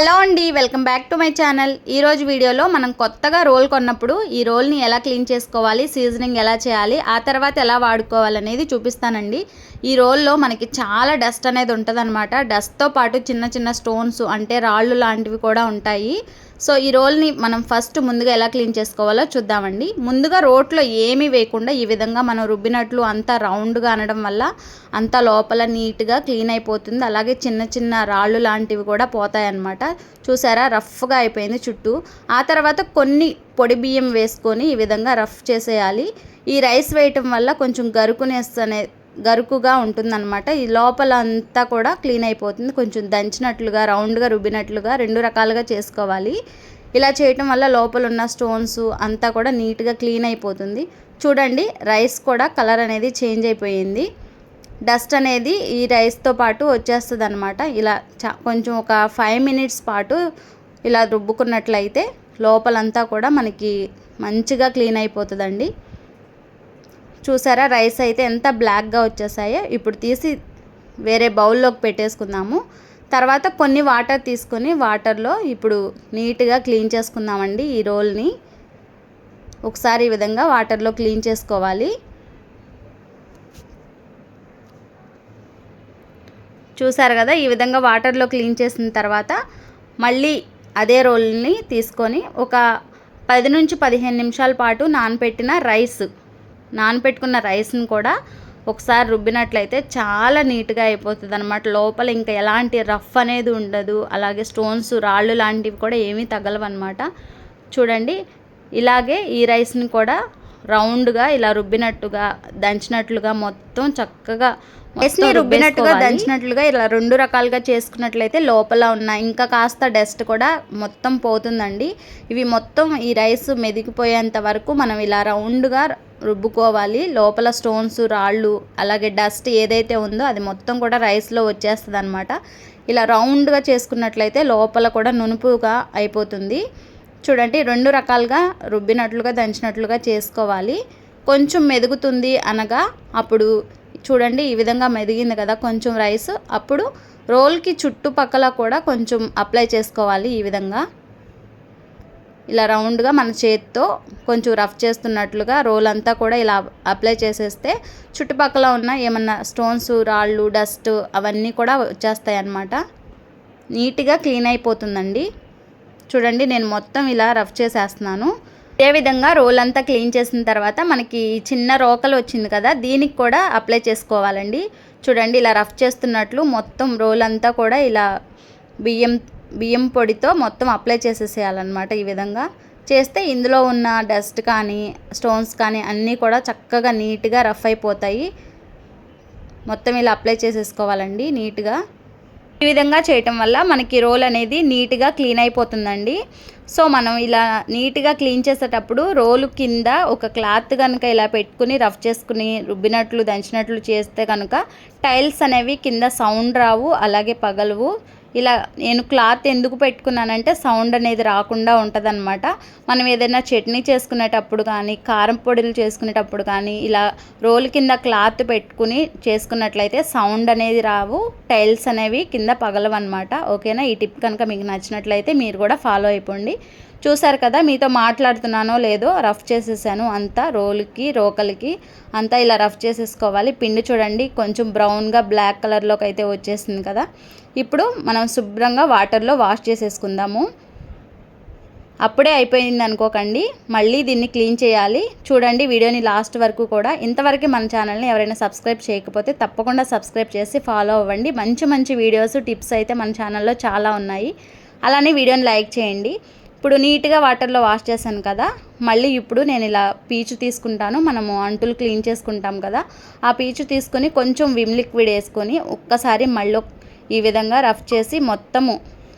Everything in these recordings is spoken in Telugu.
హలో అండి welcome back to my channel. ఈరోజు వీడియోలో మనం కొత్తగా రోల్ కొన్నప్పుడు ఈ రోల్ని ఎలా క్లీన్ చేసుకోవాలి సీజనింగ్ ఎలా చేయాలి ఆ తర్వాత ఎలా వాడుకోవాలనేది చూపిస్తానండి. ఈ రోల్లో మనకి చాలా డస్ట్ అనేది ఉంటుంది అనమాట డస్ట్తో పాటు చిన్న చిన్న స్టోన్స్ అంటే రాళ్ళు లాంటివి కూడా ఉంటాయి. సో ఈ రోల్ని మనం ఫస్ట్ ముందుగా ఎలా క్లీన్ చేసుకోవాలో చూద్దామండి. ముందుగా రోట్లో ఏమీ వేయకుండా ఈ విధంగా మనం రుబ్బినట్లు అంతా రౌండ్గా అనడం వల్ల అంతా లోపల నీట్గా క్లీన్ అయిపోతుంది. అలాగే చిన్న చిన్న రాళ్ళు లాంటివి కూడా పోతాయన్నమాట. చూసారా? రఫ్గా అయిపోయింది చుట్టూ. ఆ తర్వాత కొన్ని పొడి బియ్యం వేసుకొని ఈ విధంగా రఫ్ చేసేయాలి. ఈ రైస్ వేయటం వల్ల కొంచెం గరుకునేస్ అనే గరుకుగా ఉంటుందన్నమాట. ఈ లోపల అంతా కూడా క్లీన్ అయిపోతుంది. కొంచెం దంచినట్లుగా రౌండ్గా రుబ్బినట్లుగా రెండు రకాలుగా చేసుకోవాలి. ఇలా చేయటం వల్ల లోపల ఉన్న స్టోన్స్ అంతా కూడా నీట్గా క్లీన్ అయిపోతుంది. చూడండి రైస్ కూడా కలర్ అనేది చేంజ్ అయిపోయింది. డస్ట్ అనేది ఈ రైస్తో పాటు వచ్చేస్తుంది అనమాట ఇలా చా కొంచెం ఒక ఫైవ్ మినిట్స్ పాటు ఇలా రుబ్బుకున్నట్లయితే లోపలంతా కూడా మనకి మంచిగా క్లీన్ అయిపోతుందండి. చూసారా రైస్ అయితే ఎంత బ్లాక్గా వచ్చేసాయో. ఇప్పుడు తీసి వేరే బౌల్లోకి పెట్టేసుకుందాము. తర్వాత కొన్ని వాటర్ తీసుకొని వాటర్లో ఇప్పుడు నీట్గా క్లీన్ చేసుకుందామండి ఈ రోల్ని ఒకసారి ఈ విధంగా వాటర్లో క్లీన్ చేసుకోవాలి. చూసారు కదా ఈ విధంగా వాటర్లో క్లీన్ చేసిన తర్వాత మళ్ళీ అదే రోల్ని తీసుకొని ఒక పది నుంచి పదిహేను నిమిషాల పాటు నానపెట్టిన రైస్ నానపెట్టుకున్న రైస్ని కూడా ఒకసారి రుబ్బినట్లయితే చాలా నీట్గా అయిపోతుంది అనమాట లోపల ఇంకా ఎలాంటి రఫ్ అనేది ఉండదు. అలాగే స్టోన్స్ రాళ్ళు లాంటివి కూడా ఏమీ తగలవన్నమాట చూడండి ఇలాగే ఈ రైస్ని కూడా రౌండ్గా ఇలా రుబ్బినట్టుగా దంచినట్లుగా మొత్తం చక్కగా రైస్ని రుబ్బినట్టుగా దంచినట్లుగా ఇలా రెండు రకాలుగా చేసుకున్నట్లయితే లోపల ఉన్న ఇంకా కాస్త డస్ట్ కూడా మొత్తం పోతుందండి. ఇవి మొత్తం ఈ రైస్ మెదిగిపోయేంత వరకు మనం ఇలా రౌండ్గా రుబ్బుకోవాలి. లోపల స్టోన్స్ రాళ్ళు అలాగే డస్ట్ ఏదైతే ఉందో అది మొత్తం కూడా రైస్లో వచ్చేస్తుంది అనమాట ఇలా రౌండ్గా చేసుకున్నట్లయితే లోపల కూడా నునుపుగా అయిపోతుంది. చూడండి రెండు రకాలుగా రుబ్బినట్లుగా దంచినట్లుగా చేసుకోవాలి. కొంచెం మెదుగుతుంది అనగా అప్పుడు చూడండి ఈ విధంగా మెదిగింది కదా కొంచెం రైస్. అప్పుడు రోల్కి చుట్టుపక్కల కూడా కొంచెం అప్లై చేసుకోవాలి ఈ విధంగా. ఇలా రౌండ్గా మన చేతితో కొంచెం రఫ్ చేస్తున్నట్లుగా రోల్ అంతా కూడా ఇలా అప్లై చేసేస్తే చుట్టుపక్కల ఉన్న ఏమన్నా స్టోన్స్ రాళ్ళు డస్ట్ అవన్నీ కూడా వచ్చేస్తాయి అన్నమాట నీట్గా క్లీన్ అయిపోతుందండి. చూడండి నేను మొత్తం ఇలా రఫ్ చేసేస్తున్నాను. అదేవిధంగా రోల్ అంతా క్లీన్ చేసిన తర్వాత మనకి చిన్న రోకలు వచ్చింది కదా దీనికి కూడా అప్లై చేసుకోవాలండి. చూడండి ఇలా రఫ్ చేస్తున్నట్లు మొత్తం రోల్ అంతా కూడా ఇలా బియ్యం బియ్యం పొడితో మొత్తం అప్లై చేసేసేయాలన్నమాట ఈ విధంగా. చేస్తే ఇందులో ఉన్న డస్ట్ కానీ స్టోన్స్ కానీ అన్నీ కూడా చక్కగా నీట్గా రఫ్ అయిపోతాయి. మొత్తం ఇలా అప్లై చేసేసుకోవాలండి నీట్గా. ఈ విధంగా చేయటం వల్ల మనకి రోల్ అనేది నీట్గా క్లీన్ అయిపోతుందండి. సో మనం ఇలా నీట్గా క్లీన్ చేసేటప్పుడు రోలు కింద ఒక క్లాత్ కనుక ఇలా పెట్టుకుని రఫ్ చేసుకుని రుబ్బినట్లు దంచినట్లు చేస్తే కనుక టైల్స్ అనేవి కింద సౌండ్ రావు అలాగే పగలవు. ఇలా నేను క్లాత్ ఎందుకు పెట్టుకున్నానంటే సౌండ్ అనేది రాకుండా ఉంటుందన్నమాట. మనం ఏదైనా చట్నీ చేసుకునేటప్పుడు కానీ కారం పొడులు చేసుకునేటప్పుడు కానీ ఇలా రోల్ కింద క్లాత్ పెట్టుకుని చేసుకున్నట్లయితే సౌండ్ అనేది రావు. టైల్స్ అనేవి కింద పగలవన్నమాట. ఓకేనా? ఈ టిప్ కనుక మీకు నచ్చినట్లయితే మీరు కూడా ఫాలో అయిపోండి. చూసారు కదా మీతో మాట్లాడుతున్నానో లేదో రఫ్ చేసేసాను అంతా రోలుకి రోకలికి అంతా ఇలా రఫ్ చేసేసుకోవాలి. పిండి చూడండి కొంచెం బ్రౌన్గా బ్లాక్ కలర్లోకి అయితే వచ్చేసింది కదా. ఇప్పుడు మనం శుభ్రంగా వాటర్లో వాష్ చేసేసుకుందాము. అప్పుడే అయిపోయింది అనుకోకండి మళ్ళీ దీన్ని క్లీన్ చేయాలి. చూడండి వీడియోని లాస్ట్ వరకు కూడా. ఇంతవరకు మన ఛానల్ని ఎవరైనా సబ్స్క్రైబ్ చేయకపోతే తప్పకుండా సబ్స్క్రైబ్ చేసి ఫాలో అవ్వండి. మంచి మంచి వీడియోస్ టిప్స్ అయితే మన ఛానల్లో చాలా ఉన్నాయి. అలానే వీడియోని లైక్ చేయండి. ఇప్పుడు నీట్గా వాటర్లో వాష్ చేశాను కదా మళ్ళీ ఇప్పుడు నేను ఇలా పీచు తీసుకుంటాను. మనము అంటులు క్లీన్ చేసుకుంటాం కదా ఆ పీచు తీసుకొని కొంచెం విమ్ లిక్విడ్ వేసుకొని ఒక్కసారి మళ్ళీ ఈ విధంగా రఫ్ చేసి మొత్తము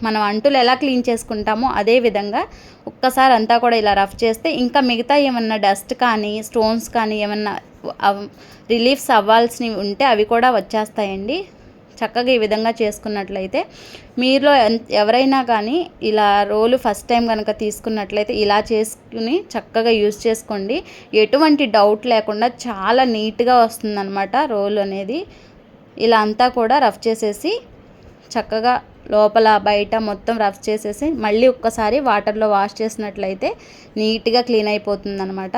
మనం అంటులు ఎలా క్లీన్ చేసుకుంటామో అదే విధంగా ఒక్కసారి అంతా కూడా ఇలా రఫ్ చేస్తే ఇంకా మిగతా ఏమన్నా డస్ట్ కానీ స్టోన్స్ కానీ ఏమన్నా రిలీఫ్స్ అవ్వాల్సినవి ఉంటే అవి కూడా వచ్చేస్తాయండి. చక్కగా ఈ విధంగా చేసుకున్నట్లయితే మీలో ఎవరైనా కానీ ఇలా రోలు ఫస్ట్ టైం కనుక తీసుకున్నట్లయితే ఇలా చేసుకుని చక్కగా యూజ్ చేసుకోండి. ఎటువంటి డౌట్ లేకుండా చాలా నీట్గా వస్తుందన్నమాట రోల్ అనేది. ఇలా అంతా కూడా రఫ్ చేసేసి చక్కగా లోపల బయట మొత్తం రఫ్ చేసేసి మళ్ళీ ఒక్కసారి వాటర్లో వాష్ చేసినట్లయితే నీట్గా క్లీన్ అయిపోతుందన్నమాట.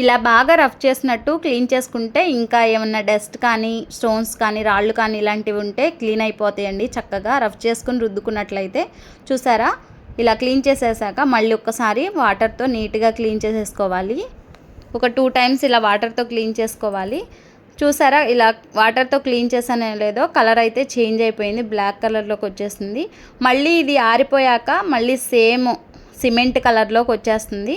ఇలా బాగా రఫ్ చేసినట్టు క్లీన్ చేసుకుంటే ఇంకా ఏమన్నా డస్ట్ కానీ స్టోన్స్ కానీ రాళ్ళు కానీ ఇలాంటివి ఉంటే క్లీన్ అయిపోతాయండి. చక్కగా రఫ్ చేసుకుని రుద్దుకున్నట్లయితే చూసారా? ఇలా క్లీన్ చేసేసాక మళ్ళీ ఒక్కసారి వాటర్తో నీట్గా క్లీన్ చేసేసుకోవాలి. ఒక టూ టైమ్స్ ఇలా వాటర్తో క్లీన్ చేసుకోవాలి. చూసారా? ఇలా వాటర్తో క్లీన్ చేసానే లేదో కలర్ అయితే చేంజ్ అయిపోయింది. బ్లాక్ కలర్లోకి వచ్చేసింది. మళ్ళీ ఇది ఆరిపోయాక మళ్ళీ సేమ్ సిమెంట్ కలర్లోకి వచ్చేస్తుంది.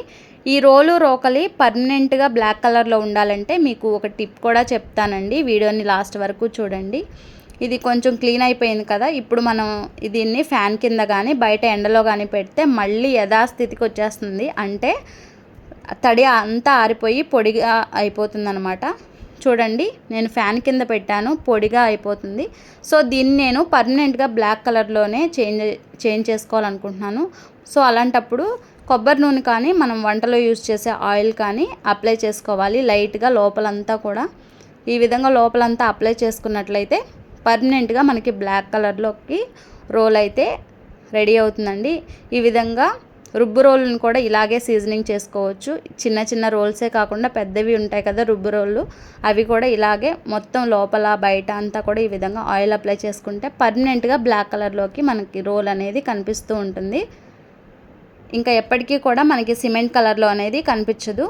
ఈ రోలు రోకలి పర్మనెంట్గా బ్లాక్ కలర్లో ఉండాలంటే మీకు ఒక టిప్ కూడా చెప్తానండి. వీడియోని లాస్ట్ వరకు చూడండి. ఇది కొంచెం క్లీన్ అయిపోయింది కదా ఇప్పుడు మనం దీన్ని ఫ్యాన్ కింద కానీ బయట ఎండలో కానీ పెడితే మళ్ళీ యథాస్థితికి వచ్చేస్తుంది. అంటే తడి అంతా ఆరిపోయి పొడిగా అయిపోతుంది అనమాట చూడండి నేను ఫ్యాన్ కింద పెట్టాను పొడిగా అయిపోతుంది. సో దీన్ని నేను పర్మనెంట్గా బ్లాక్ కలర్లోనే చేంజ్ చేంజ్ చేసుకోవాలనుకుంటున్నాను. సో అలాంటప్పుడు కొబ్బరి నూనె కానీ మనం వంటలో యూజ్ చేసే ఆయిల్ కానీ అప్లై చేసుకోవాలి. లైట్గా లోపలంతా కూడా ఈ విధంగా లోపలంతా అప్లై చేసుకున్నట్లయితే పర్మనెంట్గా మనకి బ్లాక్ కలర్లోకి రోల్ అయితే రెడీ అవుతుందండి. ఈ విధంగా రుబ్బు రోల్ని కూడా ఇలాగే సీజనింగ్ చేసుకోవచ్చు. చిన్న చిన్న రోల్సే కాకుండా పెద్దవి ఉంటాయి కదా రుబ్బు రోళ్ళు అవి కూడా ఇలాగే మొత్తం లోపల బయట అంతా కూడా ఈ విధంగా ఆయిల్ అప్లై చేసుకుంటే పర్మనెంట్గా బ్లాక్ కలర్లోకి మనకి రోల్ అనేది కనిపిస్తూ ఉంటుంది. ఇంకా ఎప్పటికీ కూడా మనకి సిమెంట్ కలర్లో అనేది కనిపించదు.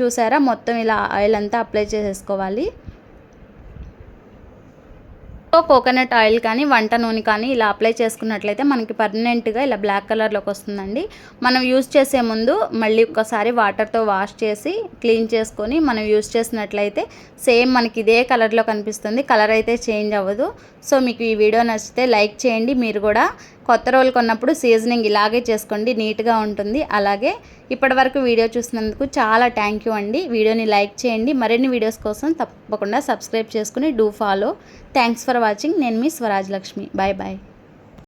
చూసారా? మొత్తం ఇలా ఆయిల్ అంతా అప్లై చేసేసుకోవాలి. కోకోనట్ ఆయిల్ కానీ వంట నూనె కానీ ఇలా అప్లై చేసుకున్నట్లయితే మనకి పర్మనెంట్గా ఇలా బ్లాక్ కలర్లోకి వస్తుందండి. మనం యూజ్ చేసే ముందు మళ్ళీ ఒక్కసారి వాటర్తో వాష్ చేసి క్లీన్ చేసుకొని మనం యూస్ చేసినట్లయితే సేమ్ మనకి ఇదే కలర్లో కనిపిస్తుంది. కలర్ అయితే చేంజ్ అవ్వదు. సో మీకు ఈ వీడియో నచ్చితే లైక్ చేయండి. మీరు కూడా కొత్త రోల్ కొన్నప్పుడు సీజనింగ్ ఇలాగే చేసుకోండి నీట్గా ఉంటుంది. అలాగే ఇప్పటివరకు వీడియో చూసినందుకు చాలా థ్యాంక్ యూ అండి. వీడియోని లైక్ చేయండి. మరిన్ని వీడియోస్ కోసం తప్పకుండా సబ్స్క్రైబ్ చేసుకుని do follow thanks for watching నేను మీ స్వరాజ్ లక్ష్మి. Bye bye